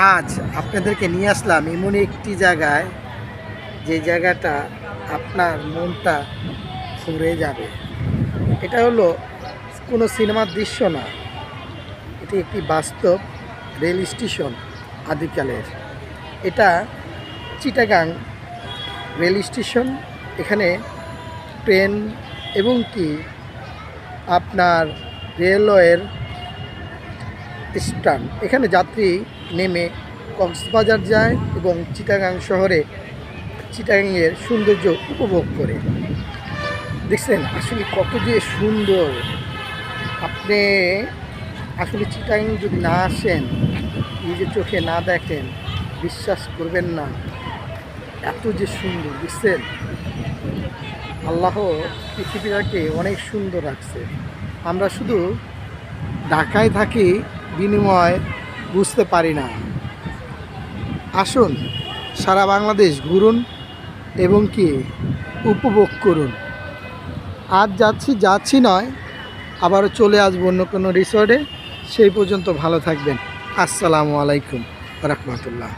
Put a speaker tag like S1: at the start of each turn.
S1: আজ আপনাদেরকে নিয়ে আসলাম এমন একটি জায়গায় যে জায়গাটা আপনার মনটা ঘুরে যাবে। এটা হলো কোনো সিনেমার দৃশ্য না। এটি একটি বাস্তব রেল স্টেশন আদিকালের। এটা চিটাগাং রেল স্টেশন। এখানে ট্রেন এবং কি আপনার রেলওয়ের স্ট্যান্ড এখানে যাত্রী নেমে কক্সবাজার যায় এবং চিটাগাং শহরে চিটাগাংয়ের সৌন্দর্য উপভোগ করে। দেখছেন, আসলে কত যে সুন্দর। আপনি আসলে চিটাগাং যদি না আসেন, নিজের চোখে না দেখেন, বিশ্বাস করবেন না। এত যে সুন্দর, দেখছেন? আল্লাহ পৃথিবীটাকে অনেক সুন্দর রাখছে। আমরা শুধু ঢাকায় থাকি বিনিময় বুঝতে পারি না। আসুন, সারা বাংলাদেশ ঘুরুন এবং কি উপভোগ করুন। আজ যাচ্ছি যাচ্ছি নয়, আবারও চলে আসব অন্য কোনো রিসর্টে সেই পর্যন্ত ভালো থাকবেন। আসসালামু আলাইকুম রহমতুল্লাহ।